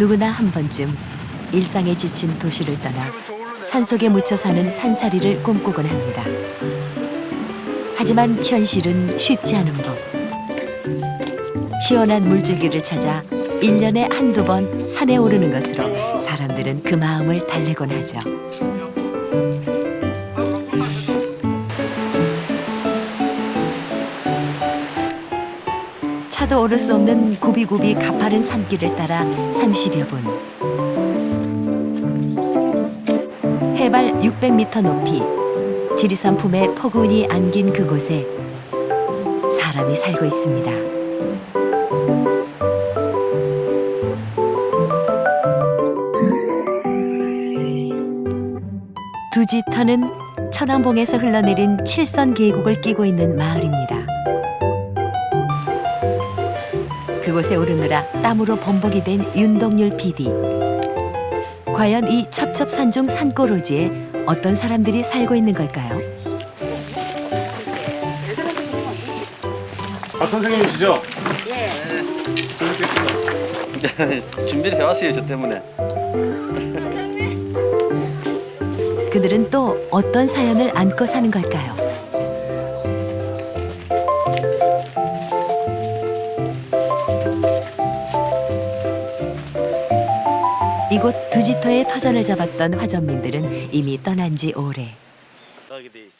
누구나 한 번쯤 일상에 지친 도시를 떠나 산속에 묻혀 사는 산살이를 꿈꾸곤 합니다. 하지만 현실은 쉽지 않은 법. 시원한 물줄기를 찾아 일년에 한두 번 산에 오르는 것으로 사람들은 그 마음을 달래곤 하죠. 차도 오를 수 없는 굽이굽이 가파른 산길을 따라 30여 분. 해발 600m 높이 지리산 품에 포근이 안긴 그곳에 사람이 살고 있습니다. 두지터는 천왕봉에서 흘러내린 칠선 계곡을 끼고 있는 마을입니다. 그곳에 오르느라 땀으로 범벅이 된 윤동률 PD. 과연 이 첩첩산중 산골오지에 어떤 사람들이 살고 있는 걸까요? 박 선생님이시죠? 예. 재밌겠습니다. 준비를 해왔어요 저 때문에 그들은 또 어떤 사연을 안고 사는 걸까요? 두지터에 터전을 잡았던 화전민들은 이미 떠난 지 오래.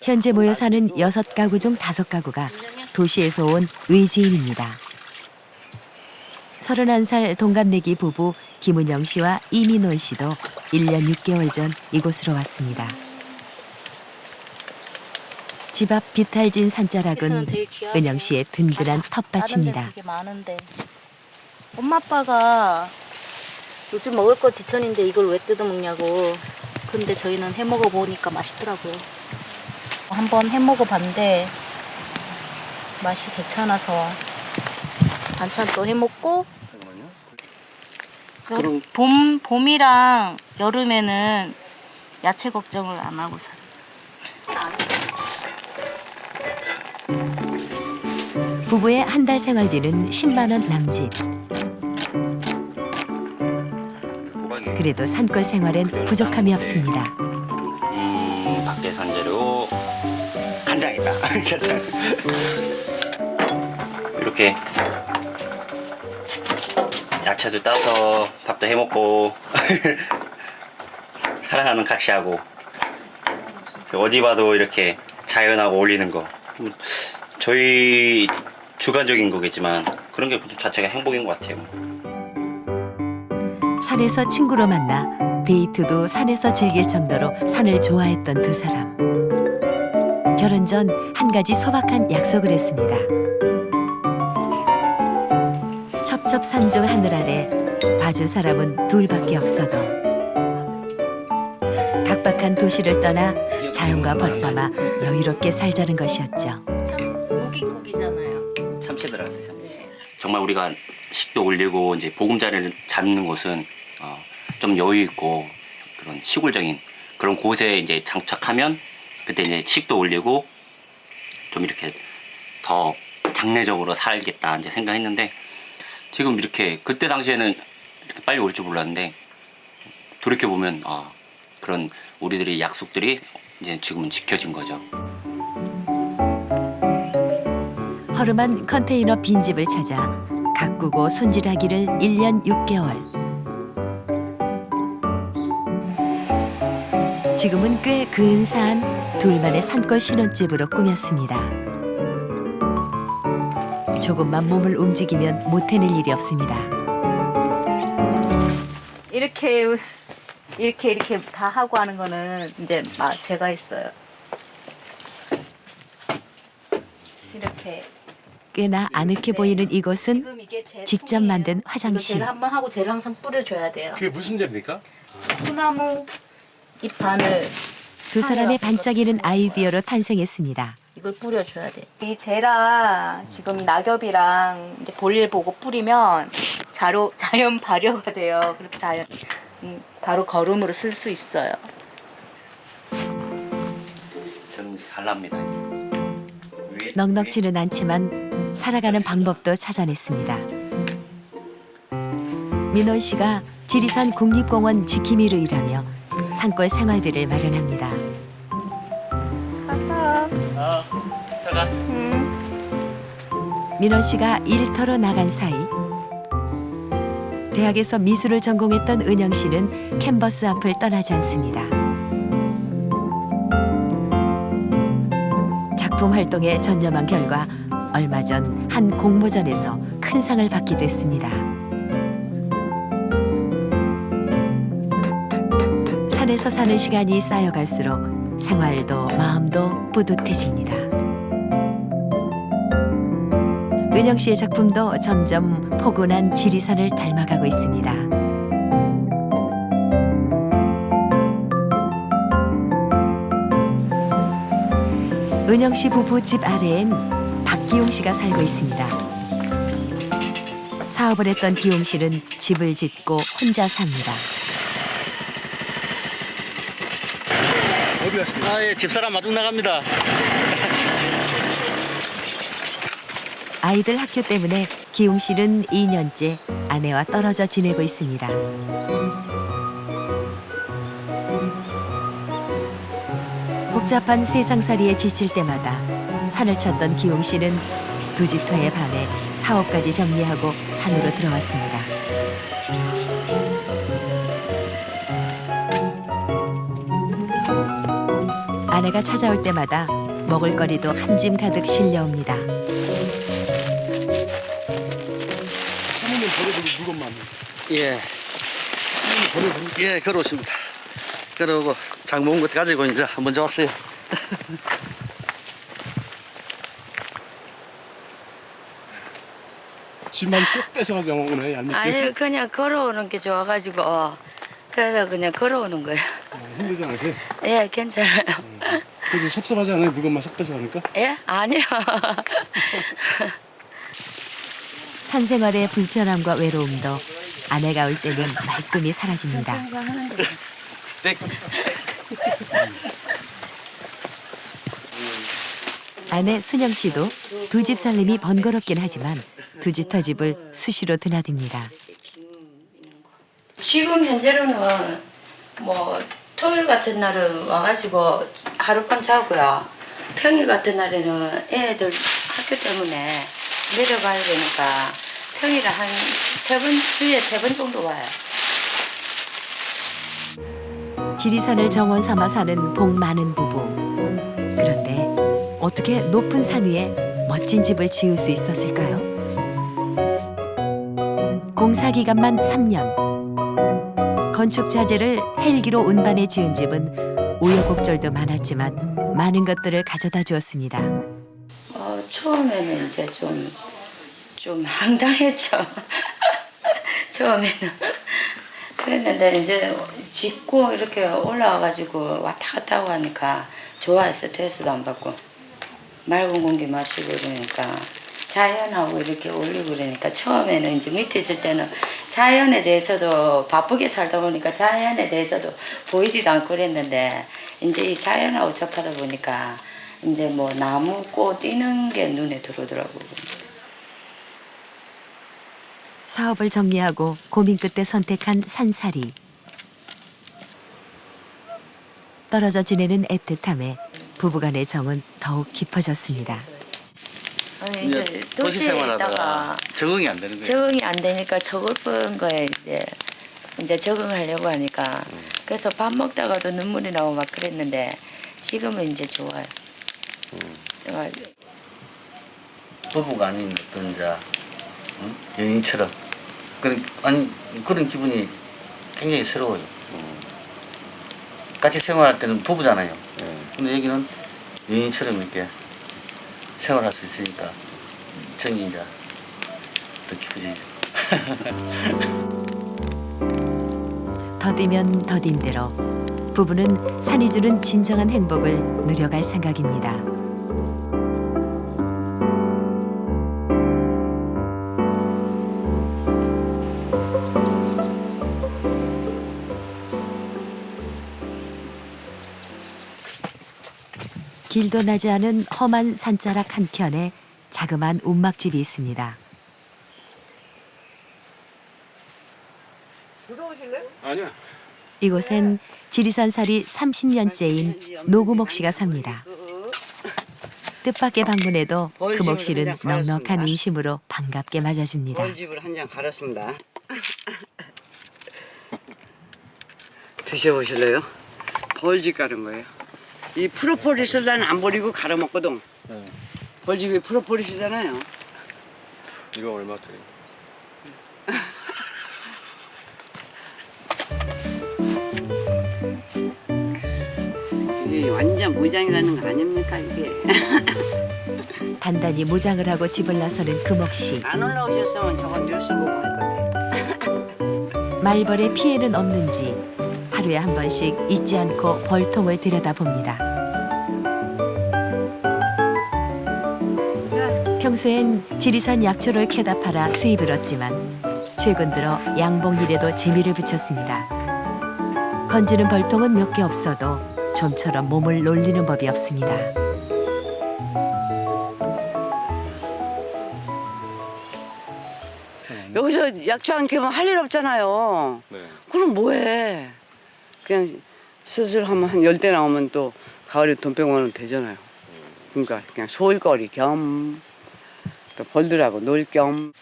현재 모여 사는 여섯 가구 중 다섯 가구가 도시에서 온 외지인입니다. 31살 동갑내기 부부 김은영 씨와 이민원 씨도 1년 6개월 전 이곳으로 왔습니다. 집 앞 비탈진 산자락은 은영 씨의 든든한 텃밭입니다. 엄마 아빠가 요즘 먹을 거 지천인데 이걸 왜 뜯어 먹냐고. 근데 저희는 해 먹어 보니까 맛있더라고요. 한번 해 먹어 봤는데 맛이 괜찮아서 반찬 또 해 먹고 그럼- 봄 봄이랑 여름에는 야채 걱정을 안 하고 살아요. 부부의 한 달 생활비는 10만 원 남짓. 그래도 산골 생활엔 부족함이 없습니다. 음, 밖에 산 재료 간장이다. 간장. 이렇게 야채도 따서 밥도 해 먹고 사랑하는 같이 하고 어디 봐도 이렇게 자연하고 어울리는 거 음, 저희 주관적인 거겠지만 그런 게 자체가 행복인 것 같아요. 산에서 친구로 만나 데이트도 산에서 즐길 정도로 산을 좋아했던 두 사람. 결혼 전 한 가지 소박한 약속을 했습니다. 첩첩산중 하늘 아래 봐줄 사람은 둘밖에 없어도 각박한 도시를 떠나 자연과 벗삼아 여유롭게 살자는 것이었죠. 참 고깃국이잖아요. 참치 들어갔어요, 참치. 정말 우리가 식도 올리고 이제 보금자리를 잡는 곳은 어, 좀 여유 있고 그런 시골적인 그런 곳에 이제 장착하면 그때 이제 식도 올리고 좀 이렇게 더 장래적으로 살겠다 이제 생각했는데 지금 이렇게 그때 당시에는 이렇게 빨리 올 줄 몰랐는데 돌이켜 보면 아 그런 우리들의 약속들이 이제 지금은 지켜진 거죠. 허름한 컨테이너 빈집을 찾아 가꾸고 손질하기를 1년 6개월. 지금은 꽤 근사한 둘만의 산골 신혼집으로 꾸몄습니다. 조금만 몸을 움직이면 못 해낼 일이 없습니다. 이렇게 이렇게 이렇게 다 하고 하는 거는 이제 막 제가 했어요. 이렇게 꽤나 아늑해 보이는 이곳은 지금 이게 제 직접 통이에요. 만든 이거 화장실. 젤 한번 하고 젤 항상 뿌려줘야 돼요. 그게 무슨 죄입니까? 소나무 잎 반을 두 사람의 반짝이는 아이디어로 탄생했습니다. 이걸 뿌려줘야 돼. 이 제라 지금 낙엽이랑 이제 볼일 보고 뿌리면 자로 자연 발효가 돼요. 그렇게 자연 음, 바로 거름으로 쓸 수 있어요. 저는 갈랍니다 이제. 넉넉지는 않지만 살아가는 방법도 찾아냈습니다. 민원 씨가 지리산 국립공원 지킴이로 일하며 산골 생활비를 마련합니다. 아, 잠깐. 민원 씨가 일터로 나간 사이 대학에서 미술을 전공했던 은영 씨는 캔버스 앞을 떠나지 않습니다. 작품 활동에 전념한 결과 얼마 전 한 공모전에서 큰 상을 받게 됐습니다. 산에서 사는 시간이 쌓여갈수록 생활도 마음도 뿌듯해집니다. 은영 씨의 작품도 점점 포근한 지리산을 닮아가고 있습니다. 은영 씨 부부 집 아래엔 박기용 씨가 살고 있습니다. 사업을 했던 기용 씨는 집을 짓고 혼자 삽니다. 어디? 아, 예, 집사람 마중 나갑니다. 아이들 학교 때문에 기용 씨는 2년째 아내와 떨어져 지내고 있습니다. 복잡한 세상살이에 지칠 때마다 산을 찾던 기용 씨는 두 지터에 반해 사업까지 정리하고 산으로 들어왔습니다. 아내가 찾아올 때마다 먹을거리도 한 짐 가득 실려옵니다. 사모님 버려두고 물건만. 예, 사모님 버려두고. 예, 그렇습니다. 그러고 장 모은 것 가지고 이제 먼저 왔어요. 집만 쏙 뺏어가지고 오네 얄밉게. 아니 그냥 걸어오는 게 좋아가지고 그래서 그냥 걸어오는 거예요. 어, 힘들지 않으세요? 예, 괜찮아요. 그래서 섭섭하지 않아요? 물건만 싹 뺏어가니까? 예, 아니요. 산생활의 불편함과 외로움도 아내가 올 때는 말끔히 사라집니다. 네. 아내 순영 씨도 두 집 살림이 번거롭긴 하지만 두지터 집을 수시로 드나듭니다. 지금 현재로는 뭐 토요일 같은 날은 와가지고 하룻밤 자고요. 평일 같은 날에는 애들 학교 때문에 내려가야 되니까 평일에 한 세 번 주에 세 번 정도 와요. 지리산을 정원 삼아 사는 복 많은 부부. 그런데 어떻게 높은 산 위에 멋진 집을 지을 수 있었을까요? 공사 기간만 3년. 건축 자재를 헬기로 운반해 지은 집은 우여곡절도 많았지만 많은 것들을 가져다 주었습니다. 어, 처음에는 이제 좀, 좀 황당했죠. 처음에는. 그랬는데 이제 짓고 이렇게 올라와가지고 왔다 갔다 하고 하니까 좋아요. 스트레스도 안 받고. 맑은 공기 마시고 그러니까 자연하고 이렇게 올리고 그러니까 처음에는 이제 밑에 있을 때는 자연에 대해서도 바쁘게 살다 보니까 자연에 대해서도 보이지도 않고 그랬는데 이제 이 자연하고 접하다 보니까 이제 뭐 나무 꽃 뛰는 게 눈에 들어오더라고요. 사업을 정리하고 고민 끝에 선택한 산살이. 떨어져 지내는 애틋함에 부부간의 정은 더욱 깊어졌습니다. 아니, 이제 도시 생활하다가 적응이 안 되는 거예요. 적응이 안 되니까 서글픈 거에 이제 이제 적응하려고 하니까 그래서 밥 먹다가도 눈물이 나고 막 그랬는데 지금은 이제 좋아요. 정말 부부가 아닌 어떤 자 응? 연인처럼 그런 아니 그런 기분이 굉장히 새로워요. 같이 생활할 때는 부부잖아요. 근데 여기는 연인처럼 이렇게 생활할 수 있으니까 정이 이제 더 깊어지죠. 더디면 더딘 대로 부부는 산이 주는 진정한 행복을 누려갈 생각입니다. 길도 나지 않은 험한 산자락 한켠에 자그마한 운막집이 있습니다. 아니야. 이곳엔 지리산 살이 30년째인 노구목 씨가 삽니다. 뜻밖의 방문에도 금옥 씨는 넉넉한 인심으로 반갑게 맞아줍니다. 벌집을 한 장 갈았습니다. 드셔보실래요? 벌집 가른 거예요. 이 프로폴리스를 난안 버리고 갈아 먹거든. 벌집이 프로폴리스잖아요. 이거 얼마짜리? 이게 완전 무장이라는 거 아닙니까 이게? 단단히 무장을 하고 집을 나서는 금옥 씨. 안 올라오셨으면 저건 뉴스 보고 할 건데. 말벌의 피해는 없는지 하루에 한 번씩 잊지 않고 벌통을 들여다봅니다. 평소엔 지리산 약초를 캐다 팔아 수입을 얻지만 최근 들어 양봉 일에도 재미를 붙였습니다. 건지는 벌통은 몇 개 없어도 좀처럼 몸을 놀리는 법이 없습니다. 여기서 약초 안 캐면 할 일 없잖아요. 네. 그럼 뭐해? 그냥 슬슬 하면 한 열 대 나오면 또 가을에 돈 빼고 면 되잖아요. 그러니까 그냥 소일거리 겸, 또 벌들하고 놀 겸.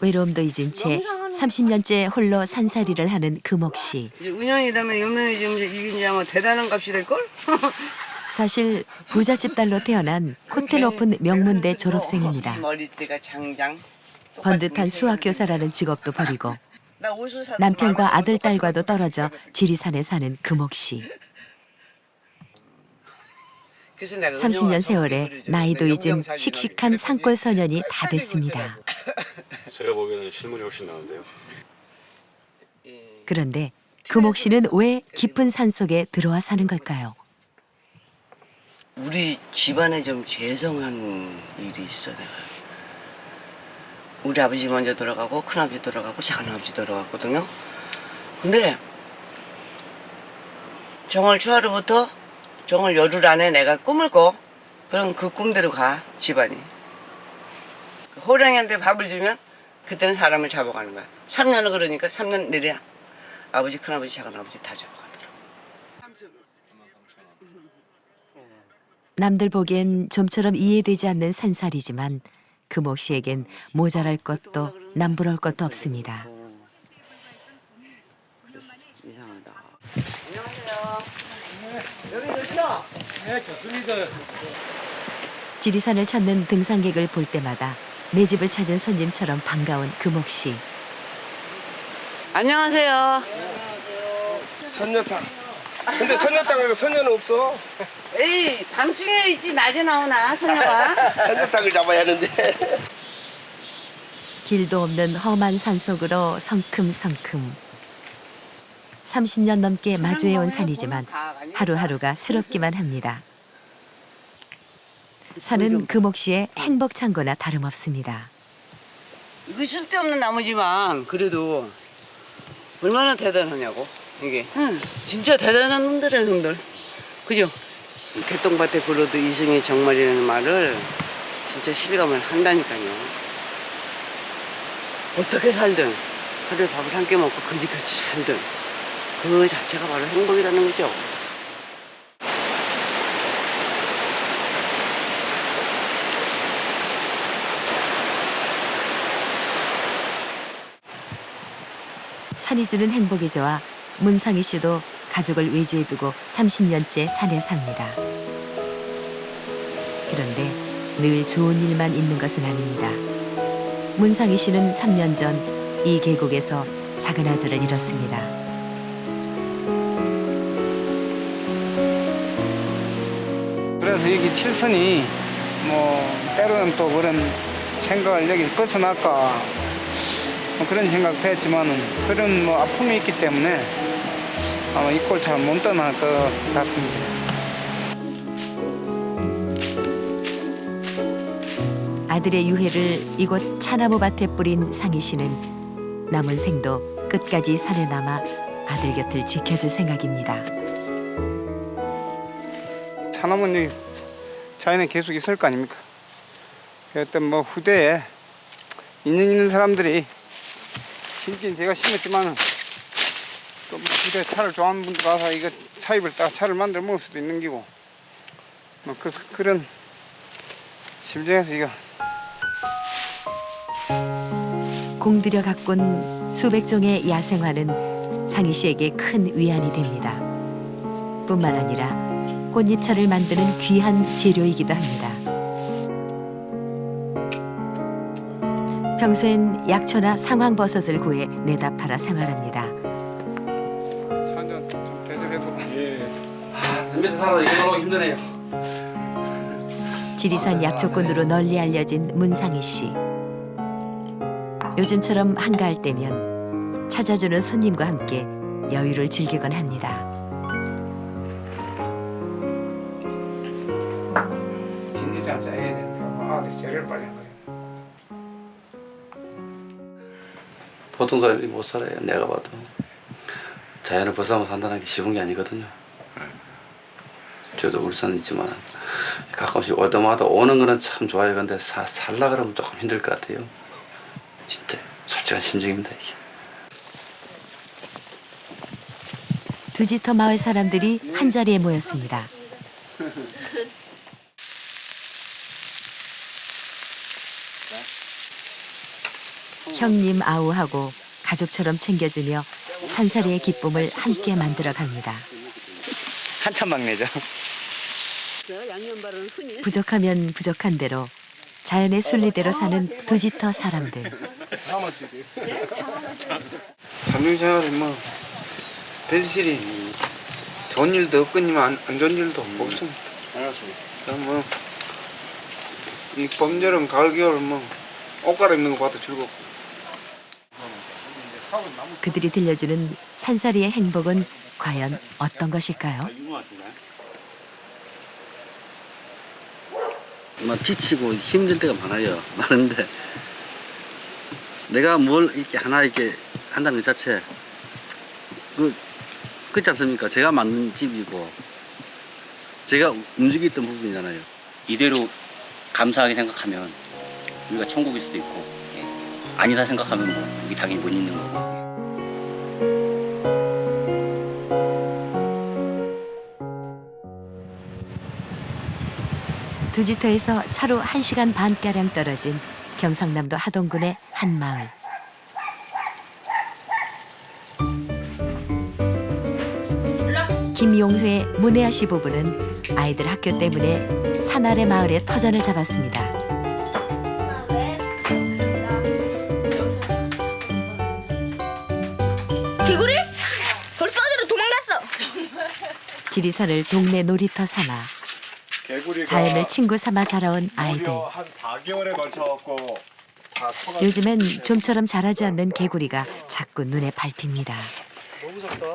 외로움도 잊은 채 30년째 홀로 산살이를 하는 금옥 씨. 이제 운영이라면 유명해지면 이제 이게 이제 아마 대단한 값이 될 걸? 사실 부잣집 딸로 태어난 코트 높은 명문대 졸업생입니다. 머리띠가 장장. 번듯한 수학교사라는 직업도 버리고 남편과 아들 딸과도 떨어져 지리산에 사는 금옥 씨. 그래서 내가 30년 운영할 세월에 나이도 좀 잊은 씩씩한 산골 소년이 다 됐습니다. 제가 보기에는 실물이 훨씬 나은데요. 그런데 금옥 씨는 왜 깊은 산 속에 들어와 사는 걸까요? 우리 집안에 좀 죄송한 일이 있어 내가. 우리 아버지 먼저 돌아가고 큰아버지 돌아가고 작은아버지 돌아갔거든요. 근데 정월 초하루부터 정월 열흘 안에 내가 꿈을 꿔. 그럼 그 꿈대로 가 집안이. 호랑이한테 밥을 주면 그때는 사람을 잡아가는 거야. 3년을 그러니까 3년 내려 아버지 큰아버지 작은아버지 다 잡아가더라고. 남들 보기엔 좀처럼 이해되지 않는 산살이지만 금옥 씨에겐 모자랄 것도 남부러울 것도 없습니다. 이상하다. 안녕하세요. 여기 좋죠? 네, 좋습니다. 지리산을 찾는 등산객을 볼 때마다 내 집을 찾은 손님처럼 반가운 금옥 씨. 안녕하세요. 선녀탕. 근데 선녀탕에 선녀는 없어. 에이, 밤중에 있지 낮에 나오나 소녀가? 선녀탕을 잡아야 하는데. 길도 없는 험한 산 속으로 성큼성큼. 30년 넘게 마주해온 산이지만 하루하루가 새롭기만 합니다. 산은 금옥 씨의 행복 창고나 다름없습니다. 이거 쓸데없는 나무지만 그래도 얼마나 대단하냐고 이게. 응, 진짜 대단한 놈들이야 놈들. 그죠? 개똥밭에 굴러도 이승이 정말이라는 말을 진짜 실감을 한다니까요. 어떻게 살든 하루에 밥을 한 끼 먹고 거지같이 살든 그 자체가 바로 행복이라는 거죠. 산이 주는 행복이 좋아 문상희 씨도 가족을 외지에 두고 30년째 산에 삽니다. 그런데 늘 좋은 일만 있는 것은 아닙니다. 문상희 씨는 3년 전 이 계곡에서 작은 아들을 잃었습니다. 그래서 여기 칠선이 뭐 때로는 또 그런 생각을 여기 벗어날까 뭐 그런 생각도 했지만은 그런 뭐 아픔이 있기 때문에 아마 이 꼴 잘 못 떠날 것 같습니다. 아들의 유해를 이곳 차나무 밭에 뿌린 상희 씨는 남은 생도 끝까지 산에 남아 아들 곁을 지켜줄 생각입니다. 차나무는 여기 자연에 계속 있을 거 아닙니까? 어떤 뭐 후대에 인연 있는 사람들이 심긴 제가 심었지만은 또 집에 차를 좋아하는 분들 가서 이거 차 입을 따 차를 만들어 먹을 수도 있는 기고 뭐 그, 그런 심정에서 이거 공들여 가꾼 수백 종의 야생화는 상희 씨에게 큰 위안이 됩니다. 뿐만 아니라 꽃잎차를 만드는 귀한 재료이기도 합니다. 평소엔 약초나 상황버섯을 구해 내다 팔아 생활합니다. 지리산 약초꾼으로 널리 알려진 문상희 씨. 요즘처럼 한가할 때면 찾아주는 손님과 함께 여유를 즐기곤 합니다. 진리장 짜야 되는데 아, 내 재료를 빨리 한 거예요. 보통 사람이 못 살아요. 내가 봐도 자연을 벗어나면 산다는 게 쉬운 게 아니거든요. 저도 울산에 있지만 가끔씩 오다마다 오는 거는 참 좋아요. 근데 사, 살라 그러면 조금 힘들 것 같아요. 진짜 솔직한 심정입니다 이게. 두지터 마을 사람들이 한 자리에 모였습니다. 형님 아우하고 가족처럼 챙겨주며 산살이의 기쁨을 함께 만들어 갑니다. 한참 막내죠. 부족하면 부족한 대로 자연의 순리대로 사는 두지터 사람들. 잠룡생활에 뭐 별실이 좋은 일도 없거니만 안, 안 좋은 일도 없습니다. 뭐이 봄, 여름, 가을, 겨울 뭐 옷 갈아입는 거 봐도 즐겁고 그들이 들려주는 산살이의 행복은 과연 어떤 것일까요? 막 지치고 힘들 때가 많아요. 많은데 내가 뭘 이렇게 하나 이렇게 한다는 것 자체 그 그렇지 않습니까? 제가 만든 집이고 제가 움직였던 부분이잖아요. 이대로 감사하게 생각하면 우리가 천국일 수도 있고 예. 아니다 생각하면 뭐 여기 당연히 못 있는 거고 두지터에서 차로 1시간 반가량 떨어진 경상남도 하동군의 한 마을. 김용회 문혜아 씨 부부는 아이들 학교 때문에 산 아래 마을에 터전을 잡았습니다. 지리산을 동네 놀이터 삼아 개구리가 자연을 친구 삼아 자라온 아이들. 무려 한 4개월에 걸쳐 갖고 다 커가 요즘엔 좀처럼 자라지 않는 개구리가 자꾸 눈에 밟힙니다. 너무 작다.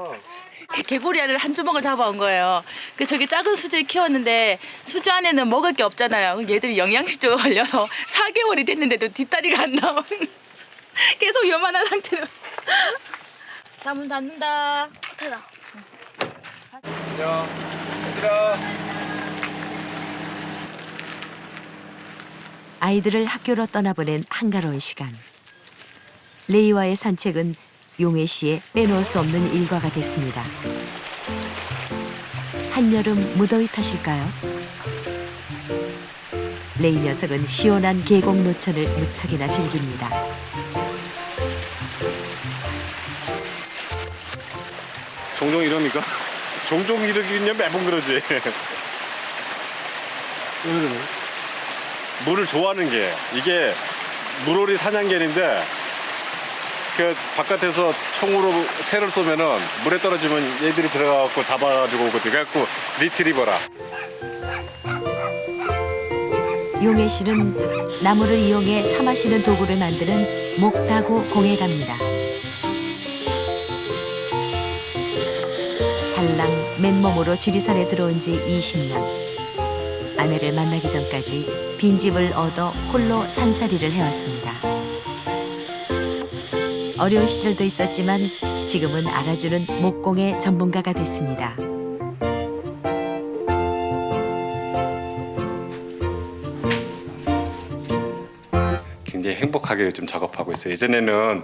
개구리알을 한 주먹을 잡아온 거예요. 그 저기 작은 수조에 키웠는데 수조 안에는 먹을 게 없잖아요. 얘들이 영양실조가 걸려서 4개월이 됐는데도 뒷다리가 안 나오는. 계속 요만한 상태로. 자, 문 닫는다. 닫아. 안녕. 얘들아. 아이들을 학교로 떠나보낸 한가로운 시간. 레이와의 산책은 용혜 씨의 빼놓을 수 없는 일과가 됐습니다. 한여름 무더위 탓일까요? 레이 녀석은 시원한 계곡 노천을 무척이나 즐깁니다. 종종 이럽니까? 종종 이러기는 매번 그러지. 물을 좋아하는 게 이게 물오리 사냥개인데 그 바깥에서 총으로 새를 쏘면은 물에 떨어지면 얘들이 들어가갖고 잡아가지고 오거든. 그래갖고 리트리버라. 용혜 씨는 나무를 이용해 차 마시는 도구를 만드는 목다고 공에 갑니다. 달랑 맨몸으로 지리산에 들어온 지 20년. 아내를 만나기 전까지 빈집을 얻어 홀로 산살이를 해왔습니다. 어려운 시절도 있었지만 지금은 알아주는 목공의 전문가가 됐습니다. 굉장히 행복하게 요즘 작업하고 있어요. 예전에는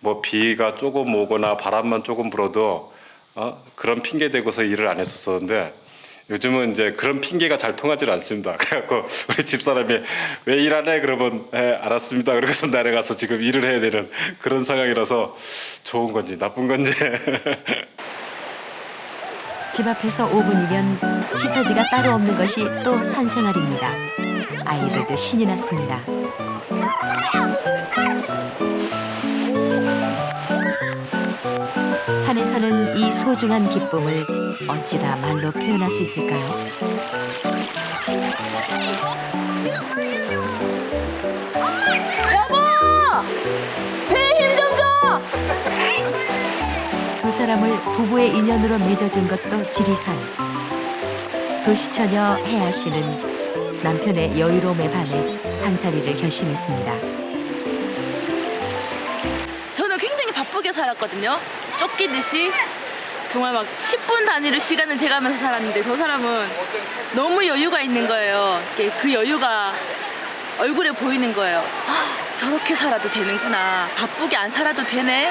뭐 비가 조금 오거나 바람만 조금 불어도 어? 그런 핑계 대고서 일을 안 했었었는데 요즘은 이제 그런 핑계가 잘 통하지 않습니다. 그래갖고 우리 집사람이 왜일안 해? 그러면 예, 알았습니다. 그러고서 내려가서 지금 일을 해야 되는 그런 상황이라서 좋은 건지 나쁜 건지 집 앞에서 5분이면 희서지가 따로 없는 것이 또 산생활입니다. 아이들도 신이 났습니다. 사는 이 소중한 기쁨을 어찌다 말로 표현할 수 있을까요? 두 사람을 부부의 인연으로 맺어준 것도 지리산. 도시처녀 혜아 씨는 남편의 여유로움에 반해 산살이를 결심했습니다. 저는 굉장히 바쁘게 살았거든요. 쫓기듯이 정말 막 10분 단위로 시간을 재가면서 살았는데 저 사람은 너무 여유가 있는 거예요. 그 여유가 얼굴에 보이는 거예요. 아, 저렇게 살아도 되는구나. 바쁘게 안 살아도 되네.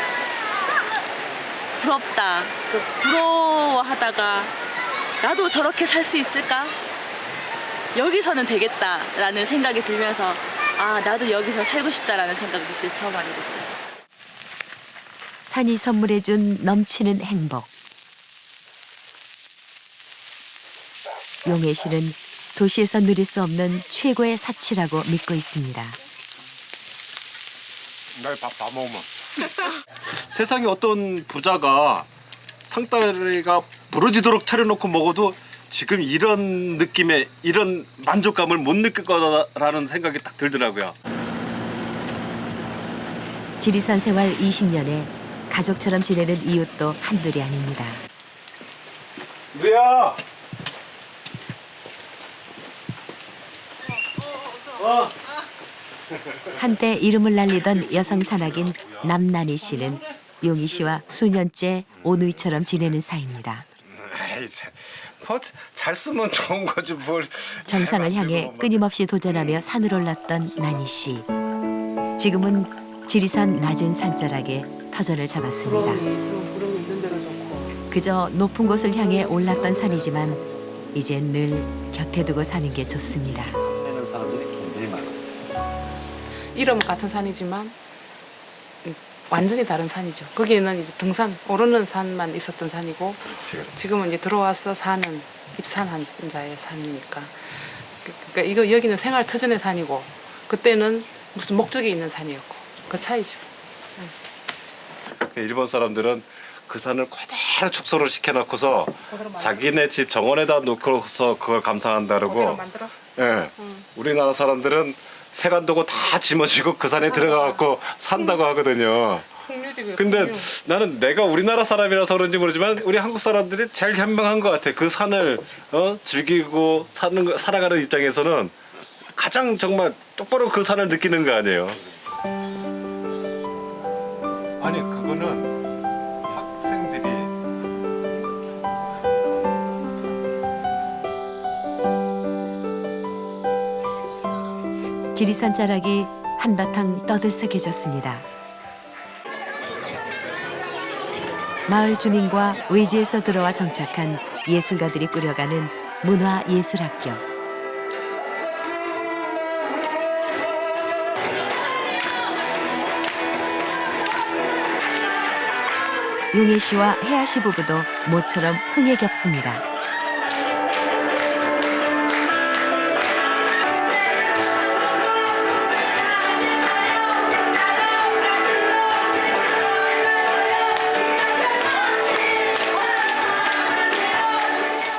부럽다. 그 부러워하다가 나도 저렇게 살 수 있을까? 여기서는 되겠다라는 생각이 들면서 아 나도 여기서 살고 싶다라는 생각을 그때 처음 하게 됐죠. 산이 선물해준 넘치는 행복. 용혜 씨는 도시에서 누릴 수 없는 최고의 사치라고 믿고 있습니다. 날 밥 다 먹으면 세상에 어떤 부자가 상다리가 부러지도록 차려놓고 먹어도 지금 이런 느낌의 이런 만족감을 못 느낄 거라는 생각이 딱 들더라고요. 지리산 생활 20년에 가족처럼 지내는 이웃도 한둘이 아닙니다. 누야. 어. 한때 이름을 날리던 여성 산악인 남난희 씨는 용희 씨와 수년째 오누이처럼 지내는 사이입니다. 에이, 참, 뭐, 잘 쓰면 좋은 거지 뭘. 정상을 향해 끊임없이 도전하며 산을 올랐던 난희 씨. 지금은 지리산 낮은 산자락에 터전을 잡았습니다. 그저 높은 곳을 향해 올랐던 산이지만 이젠 늘 곁에 두고 사는 게 좋습니다. 하는 사람들이 굉장히 많았어요. 이름 같은 산이지만 음, 완전히 다른 산이죠. 거기는 이제 등산 오르는 산만 있었던 산이고 그렇지, 그렇지. 지금은 이제 들어와서 사는 입산한 자의 산이니까 그- 그러니까 이거 여기는 생활 터전의 산이고 그때는 무슨 목적이 있는 산이었고 그 차이죠. 일본 사람들은 그 산을 그대로 축소를 시켜놓고서 자기네 집 정원에다 놓고서 그걸 감상한다 그러고? 예. 우리나라 사람들은 세간도고 다 짊어지고 그 산에 들어가갖고 산다고 하거든요. 근데 나는 내가 우리나라 사람이라서 그런지 모르지만 우리 한국 사람들이 제일 현명한 것 같아. 그 산을 어? 즐기고 사는 거- 살아가는 입장에서는 가장 정말 똑바로 그 산을 느끼는 거 아니에요. 아니 그거는 학생들이 지리산 자락이 한바탕 떠들썩해졌습니다. 마을 주민과 외지에서 들어와 정착한 예술가들이 꾸려가는 문화예술학교. 용혜 씨와 혜아 씨 부부도 모처럼 흥에 겹습니다.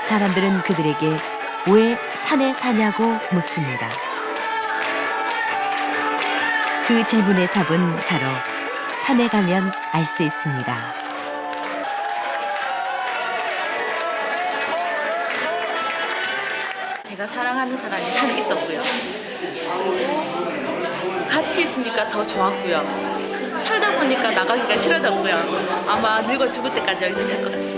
사람들은 그들에게 왜 산에 사냐고 묻습니다. 그 질문의 답은 바로 산에 가면 알 수 있습니다. 제가 사랑하는 사람이 산에 있었고요. 같이 있으니까 더 좋았고요. 살다 보니까 나가기가 싫어졌고요. 아마 늙어 죽을 때까지 여기서 살 것 같아요.